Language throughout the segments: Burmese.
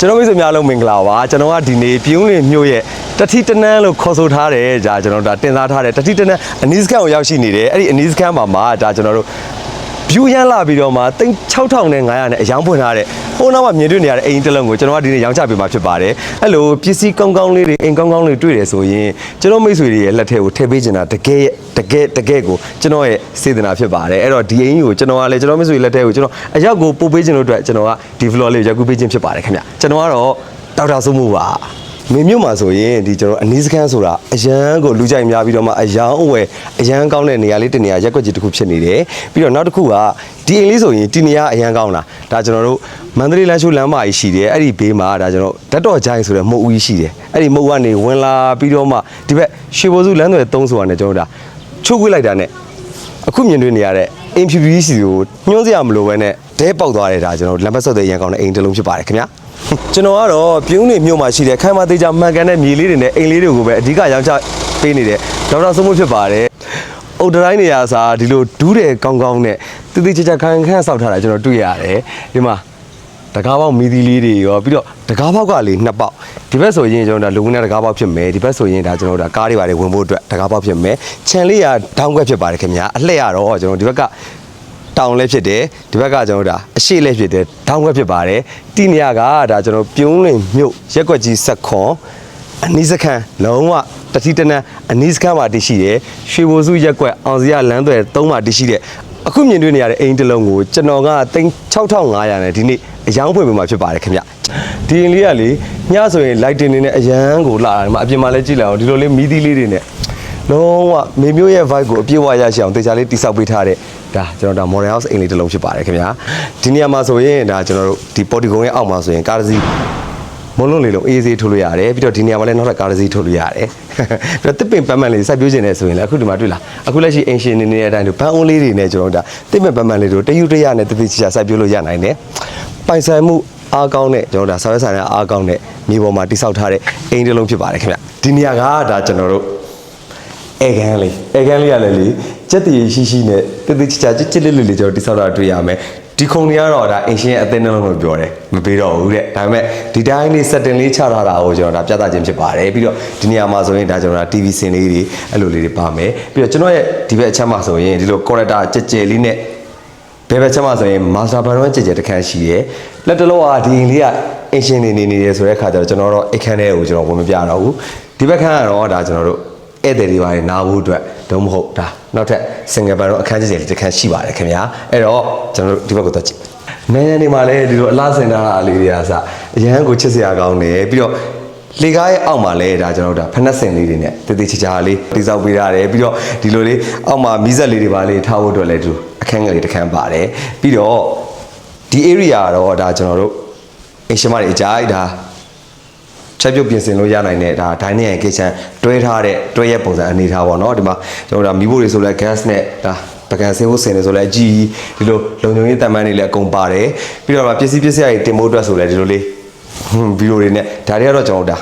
ကျွန်တော်မိတ်ဆွေများလုံးမင်္ဂလာပါကျွန်တော်ကဒီနေ့ပြုံးလင်မြို့ရဲ့တတိတနန်းလို့ခေါ်ဆိုထားတယ်ဒါကျွန်တော်ဒါတင်စားထားတယ်တတိတနန်းအနီးစကန်ကိုရောက်ရှိနေတယ်အဲ့ဒီအနီးစကန်မှာမှာဒါကျွန်တော်တို့ view ရမ်းလာပြီးတော့မှတိန့်6500နဲ့900နဲ့အယောင်ဖွင့်ထားတဲ့ဟိုးနောက်မှာမြင်တွေ့နေရတဲ့အိမ်တစ်လုံးကိုကျွန်တော်ကဒီနေ့ရောင်းချပေးမှာဖြစ်ပါတယ်အဲ့လိုပစ္စည်းကောင်းကောင်းလေးတွေအိမ်ကောင်းကောင်းလေးတွေ့တယ်ဆိုရင်ကျွန်တော်မိတ်ဆွေတွေရဲ့လက်ထဲကိုထည့်ပေးချင်တာတကယ်တကယ်တကယ်ကိုကျွန်တော်ရဲ့စေတနာဖြစ်ပါတယ်အဲ့တော့ဒီအိမ်ကိုကျွန်တော်ကလည်းကျွန်တော်မိတ်ဆွေလက်ထဲကိုကျွန်တော်အရောက်ကိုပို့ပေးခြင်းလို့အတွက်ကျွန်တော်ကဒီ vlog လေးကိုရိုက်ကူးပေးခြင်းဖြစ်ပါတယ်ခင်ဗျကျွန်တော်ကတော့ဒေါက်တာစိုးမှုပါ မင်းမြို့မှာဆိုရင်ဒီကျွန်တော်အနည်းစကန်ဆိုတာအရန်ကိုလူကြိုက်များပြီးတော့မှအရန်အဝယ်အရန်ကောင်းတဲ့နေရာလေးတစ်နေရာရက်ွက်ကြီးတစ်ခုဖြစ်နေတယ်ပြီးတော့နောက်တစ်ခုကဒီအိမ်လေးဆိုရင်ဒီနေရာအရန်ကောင်းတာဒါကျွန်တော်တို့မန္တလေးလမ်းရှိုးလမ်းမကြီးရှိတယ်အဲ့ဒီဘေးမှာဒါကျွန်တော်ဓာတ်တော်ဂျိုင်းဆိုတဲ့မုတ်ဦးကြီးရှိတယ်အဲ့ဒီမုတ်ကနေဝင်လာပြီးတော့မှဒီဘက်ရွှေဘိုစုလမ်းသွယ်3ဆိုတာနဲ့ကျွန်တော်တို့ဒါချုပ်ခွေးလိုက်တာနဲ့အခုမြင်တွေ့နေရတဲ့ အင်ဖြူဖြူကြီးစီကိုညှိုးစရာမလိုဘဲနဲ့ဒဲပေါက်သွားတယ်ဒါကျွန်တော်တို့လမ်းဘက်ဆက်တဲ့ရန်ကောင်းတဲ့အိမ်တစ်လုံးဖြစ်ပါတယ်ခင်ဗျာကျွန်တော်ကတော့ပြုံးနေမြို့မှာရှိတဲ့ခိုင်မာသေးချာမှန်ကန်တဲ့မြေလေးတွေနဲ့အိမ်လေးတွေကိုပဲအဓိကရောင်းချပေးနေတဲ့ဒေါက်တာစိုးမိုးဖြစ်ပါတယ်။အုတ်တိုင်းနေရာစားဒီလိုဒူးတယ်ကောင်းကောင်းနဲ့တိတိကျကျခိုင်ခန့်ဆောက်ထားတာကျွန်တော်တွေ့ရတယ်။ဒီမှာ တကားပေါက်မီဒီလေးတွေရောပြီးတော့တကားပေါက်ကလေနှစ်ပေါက်ဒီဘက်ဆိုရင်ကျွန်တော်တို့ဒါလူဝင်တဲ့တကားပေါက်ဖြစ်မယ်ဒီဘက်ဆိုရင်ဒါကျွန်တော်တို့ဒါကားတွေပါတယ်ဝင်ဖို့အတွက်တကားပေါက်ဖြစ်မယ်ခြံလေးကဒေါင်းခွက်ဖြစ်ပါတယ်ခင်ဗျာအလှည့်ရတော့ကျွန်တော်ဒီဘက်ကတောင်လည်းဖြစ်တယ်ဒီဘက်ကကျွန်တော်တို့ဒါအရှိလည်းဖြစ်တယ်တောင်ခွက်ဖြစ်ပါတယ်တီနေရာကဒါကျွန်တော်ပြုံးလင်မြို့ရက်ွက်ကြီးဆက်ခွန်အနီးစခန်းလုံးဝတတိတနန်းအနီးစခန်းမှာတည်ရှိတယ်ရွှေဘိုစုရက်ွက်အောင်စရလမ်းသွယ်သုံးမှာတည်ရှိတယ် အခုမြင်တွေ့နေရတဲ့အိမ်တစ်လုံးကိုကျွန်တော်ကသိန်း6500နဲ့ဒီနေ့အယောင်းဖွင့်ပေးမှာဖြစ်ပါတယ်ခင်ဗျဒီအိမ်လေးကလေညဆိုရင် lighting နေနဲ့အရန်ကိုလာတယ်မှာအပြင်မှာလည်းကြည့်လိုက်အောင်ဒီလိုလေးမီးသီးလေးတွေနဲ့လုံးဝမေမျိုးရဲ့ vibe ကိုအပြည့်အဝရရှိအောင်တေချာလေးတိဆောက်ပေးထားတဲ့ဒါကျွန်တော်ဒါ model house အိမ်လေးတစ်လုံးဖြစ်ပါတယ်ခင်ဗျာဒီနေရာမှာဆိုရင်ဒါကျွန်တော်တို့ဒီ portico ရဲ့အောက်မှာဆိုရင်ကားတစ်စီး မလုံးလေးလုံးအေးစေးထိုးလို့ရတယ်ပြီးတော့ဒီနေရာမှာလည်းနောက်ထပ်ကားတစ်စီးထိုးလို့ရတယ်ပြီးတော့တစ်ပင်ပန်းပန်းလေးစိုက်ပျိုးခြင်းနဲ့ဆိုရင်လည်းအခုဒီမှာတွေ့လားအခုလက်ရှိအင်ရှင်နေနေတဲ့အတိုင်းတို့ဘန်းအုံးလေးတွေနဲ့ကျွန်တော်တို့ဒါတစ်ပင်ပန်းပန်းလေးတို့တယူတရနဲ့တတိချာစိုက်ပျိုးလို့ရနိုင်တယ်ပိုင်ဆိုင်မှုအားကောင်းတဲ့ကျွန်တော်တို့ဒါဆောက်ရဆိုင်တဲ့အားကောင်းတဲ့မြေပေါ်မှာတိဆောက်ထားတဲ့အိမ်တစ်လုံးဖြစ်ပါတယ်ခင်ဗျဒီနေရာကဒါကျွန်တော်တို့အဲကန်လေးအဲကန်လေးရလည်းလေစက်တည်ရှိရှိနဲ့တတိချာချစ်ချစ်လေးလေးလေးကျွန်တော်တိဆောက်တာတွေ့ရမယ် ဒီခုံတွေကတော့ဒါအင်ရှင်ရဲ့အသင်းနှလုံးလို့ပြောတယ်မပေးတော့ဘူးတဲ့ဒါပေမဲ့ဒီတိုင်းလေး setting လေးချထားတာကိုကျွန်တော်ဒါပြသခြင်းဖြစ်ပါတယ်ပြီးတော့ဒီနေရာမှာဆိုရင်ဒါကျွန်တော်ဒါ TV စင်လေးတွေအဲ့လိုလေးတွေပါမယ်ပြီးတော့ကျွန်တော်ရဲ့ဒီဘက်အချက်မှာဆိုရင်ဒီလို character ကြဲကြဲလေးနဲ့ဘယ်ဘက်ချက်မှာဆိုရင် master baron ကြဲကြဲတစ်ခန်းရှိတယ်လက်တလုံးကဒီအိမ်လေးကအင်ရှင်နေနေနေတယ်ဆိုတဲ့ခါကျတော့ကျွန်တော်တော့အခန်းထဲကိုကျွန်တော်ဝင်မပြတော့ဘူးဒီဘက်ခန်းကတော့ဒါကျွန်တော်တို့ ဧည့်သည်တွေပါတယ်နားဖို့အတွက်တော့မဟုတ်ဒါနောက်ထပ် single bar တော့အခန်းကျကျလေးတစ်ခန်းရှိပါတယ်ခင်ဗျာအဲ့တော့ကျွန်တော်တို့ဒီဘက်ကိုတော့ကြည့်နိုင်ရနေမှာလည်းဒီလိုအလားစင်တာလေးတွေကစအရန်ကိုချစ်စရာကောင်းတယ်ပြီးတော့လေကားရဲ့အောက်မှာလည်းဒါကျွန်တော်တို့ဒါဖက်နှက်စင်လေးတွေနဲ့တည်တည်ချာချာလေးတိစောက်ပေးရတယ်ပြီးတော့ဒီလိုလေးအောက်မှာမီးစက်လေးတွေပါလေးထားဖို့အတွက်လည်းဒီလိုအခန်းငယ်လေးတစ်ခန်းပါတယ်ပြီးတော့ဒီ area ကတော့ဒါကျွန်တော်တို့အင်ရှင်မတွေအကြိုက်ဒါ ချက်ပြုတ်ပြင်ဆင်လို့ရနိုင်တဲ့ဒါ dining and kitchen တွဲထားတဲ့တွဲရဲ့ပုံစံအနေထားပေါ့နော်ဒီမှာကျွန်တော်တို့ဒါမီးဖိုတွေဆိုလဲ gas နဲ့ဒါပကံစင်းဖို့ဆင်နေဆိုလဲအကြီးဒီလိုလုံခြုံရေးတန်ပန်းတွေလည်းအကုန်ပါတယ်ပြီးတော့ပစ္စည်းပစ္စည်းတွေတင်ဖို့အတွက်ဆိုလဲဒီလိုလေးဟွန်းဗီဒီယိုတွေနဲ့ဒါတွေကတော့ကျွန်တော်တို့ဒါ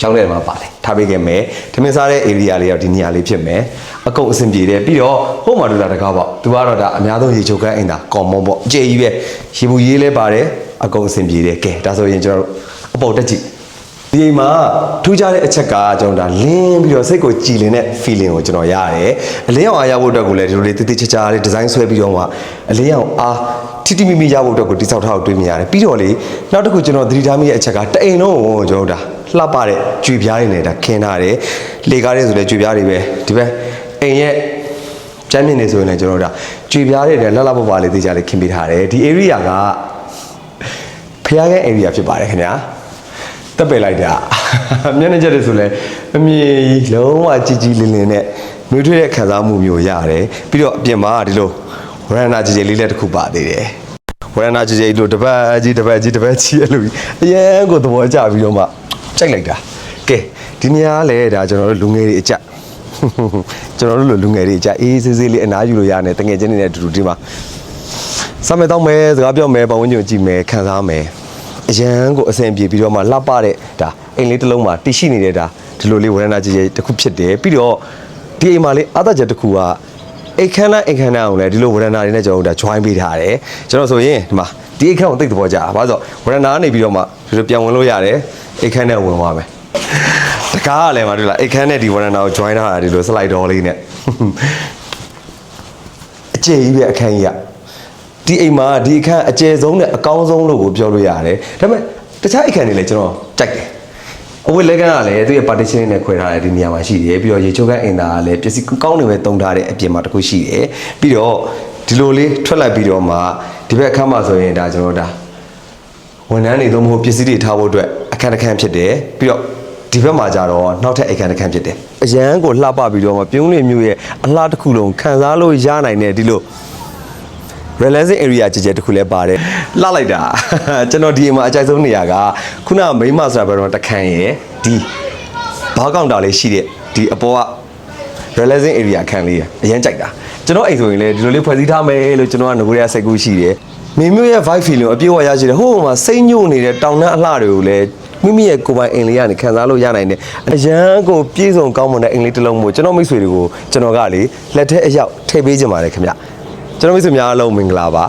ရှောင်းတဲ့မှာပါတယ်ထားပေးခဲ့မယ်ထမင်းစားတဲ့ area လေးတော့ဒီနေရာလေးဖြစ်မယ်အကုန်အဆင်ပြေတယ်ပြီးတော့ဟိုမှာတို့တာတကားပေါ့သူကတော့ဒါအများဆုံးရေချိုကန်းအိမ်သာ common ပေါ့အကျေကြီးပဲရေဘူးရေးလဲပါတယ်အကုန်အဆင်ပြေတယ်ကဲဒါဆိုရင်ကျွန်တော်တို့အပေါ်တက်ကြည့် ဒီအိမ်မှာထူးခြားတဲ့အချက်ကကျွန်တော်ဒါလင်းပြီးတော့စိတ်ကိုကြည်လင်တဲ့ feeling ကိုကျွန်တော်ရတယ်အလင်းအောင်အားရဖို့အတွက်ကိုလည်းဒီလိုလေးတိတိကျကျလေး design ဆွဲပြီးတော့မှအလင်းအောင်အားတိတိမိမိရဖို့အတွက်ကိုတိစောက်ထားကိုတွေးမိရတယ်ပြီးတော့လေနောက်တစ်ခုကျွန်တော်သတိထားမိတဲ့အချက်ကတအိမ်လုံးကိုကျွန်တော်ဒါလှပတဲ့ကြွေပြားတွေနဲ့ဒါခင်းထားတယ်လေကားတွေဆိုလည်းကြွေပြားတွေပဲဒီဘက်အိမ်ရဲ့ကျမ်းမြင့်နေဆိုရင်လည်းကျွန်တော်ဒါကြွေပြားတွေနဲ့လှလှပပလေးသိကြလေးခင်းပေးထားတယ်ဒီ area ကဖျားခဲ area ဖြစ်ပါတယ်ခင်ဗျာ တက်ပယ်လိုက်တာမျက်နှာချက်တွေဆိုလဲအမြင်ကြီးလုံးဝကြည်ကြည်လင်လင်နဲ့နှွေးထွေးတဲ့ခံစားမှုမျိုးရတယ်ပြီးတော့အပြင်မှာဒီလိုဝရဏကြည်ကြည်လေးလည်းတစ်ခုပါသေးတယ်ဝရဏကြည်ကြည်လို့တပတ်ကြီးတပတ်ကြီးတပတ်ကြီးအဲ့လိုကြီးအရင်ကိုသဘောကျပြီးတော့မှကြိုက်လိုက်တာကဲဒီနေရာကလည်းဒါကျွန်တော်တို့လူငယ်တွေအကြကျွန်တော်တို့လိုလူငယ်တွေအကြအေးဆေးဆေးလေးအနားယူလို့ရတယ်တငယ်ချင်းတွေနဲ့အတူတူဒီမှာစမ်းမယ်တော့မယ်စကားပြောမယ်ပတ်ဝန်းကျင်ကိုကြည့်မယ်ခံစားမယ် အရန်ကိုအဆင်ပြေပြီးတော့မှလှပတဲ့ဒါအိမ်လေးတစ်လုံးမှာတည်ရှိနေတဲ့ဒါဒီလိုလေးဝရဏကြီးကြီးတစ်ခုဖြစ်တယ်ပြီးတော့ဒီအိမ်မှာလေးအသက်ချက်တစ်ခုကအိမ်ခမ်းနားအိမ်ခမ်းနားအောင်လဲဒီလိုဝရဏတွေနဲ့ကျွန်တော်တို့ဒါ join ပေးထားတယ်ကျွန်တော်ဆိုရင်ဒီမှာဒီအခန်းကိုသိတဲ့ဘောကြတာဘာလို့ဆိုဝရဏာကနေပြီးတော့မှဒီလိုပြန်ဝင်လို့ရတယ်အခန်းနဲ့ဝင်သွားမယ်တကားကလည်းမတွေ့လားအခန်းနဲ့ဒီဝရဏာကို join ထားတာဒီလို slide door လေးနဲ့အကျယ်ကြီးပဲအခန်းကြီးက ဒီအိမ်မှာဒီအခန်းအကျယ်ဆုံးနဲ့အကောင်းဆုံးလို့ကိုပြောလို့ရတယ်ဒါပေမဲ့တခြားအခန်းတွေလည်းကျွန်တော်ကြိုက်တယ်အဝတ်လက်ကန်းကလည်းသူ့ရဲ့ partition နဲ့ခွဲထားတဲ့ဒီနေရာမှာရှိတယ်ပြီးတော့ရေချိုးကန်းအင်တာကလည်းပစ္စည်းကောင်းနေပဲတုံထားတဲ့အပြင်မှာတစ်ခုရှိတယ်ပြီးတော့ဒီလိုလေးထွက်လိုက်ပြီးတော့မှဒီဘက်အခန်းမှာဆိုရင်ဒါကျွန်တော်တို့ဒါဝန်ထမ်းတွေသုံးဖို့ပစ္စည်းတွေထားဖို့အတွက်အခန်းတစ်ခန်းဖြစ်တယ်ပြီးတော့ဒီဘက်မှာကြတော့နောက်ထပ်အခန်းတစ်ခန်းဖြစ်တယ်အရန်ကိုလှပပြီးတော့မှပြုံးနေမျိုးရဲ့အလှတစ်ခုလုံးခံစားလို့ရနိုင်တဲ့ဒီလို relaxing area ကြည်ကြဲတစ်ခုလည်းပါတယ်လှလိုက်တာကျွန်တော်ဒီအိမ်မှာအကြိုက်ဆုံးနေရာကခုနကမိန်းမဆိုတာဘယ်တော့တခန့်ရယ်ဒီဘားကောင်တာလေးရှိတဲ့ဒီအပေါ်က relaxing area အခန်းလေးရအရင်ကြိုက်တာကျွန်တော်အိမ်ဆိုရင်လည်းဒီလိုလေးဖွဲ့စည်းထားမယ်လို့ကျွန်တော်ကငကိုရစိတ်ကူးရှိတယ်မိမျိုးရဲ့ vibe feeling ကိုအပြည့်အဝရရှိတယ်ဟိုမှာစိတ်ညို့နေတဲ့တောင်တန်းအလှတွေကိုလည်းမိမိရဲ့ကိုယ်ပိုင်အိမ်လေးကနေခံစားလို့ရနိုင်တယ်အရန်ကိုပြည့်စုံကောင်းမွန်တဲ့အိမ်လေးတစ်လုံးမို့ကျွန်တော်မိတ်ဆွေတွေကိုကျွန်တော်ကလေလက်ထက်အရောက်ထည့်ပေးခြင်းပါတယ်ခင်ဗျ ကျွန်တော်မိတ်ဆွေများအားလုံးမင်္ဂလာပါ